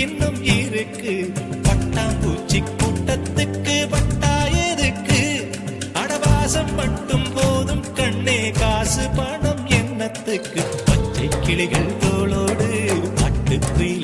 இன்னும் இருக்கு. பட்டாம்பூச்சி கூட்டத்துக்கு பட்டா எதுக்கு? அடவாசம் மட்டும் போதும் கண்ணே காசு பணம் எண்ணத்துக்கு பச்சை கிளிகள் தோளோடு பட்டுக்குயில்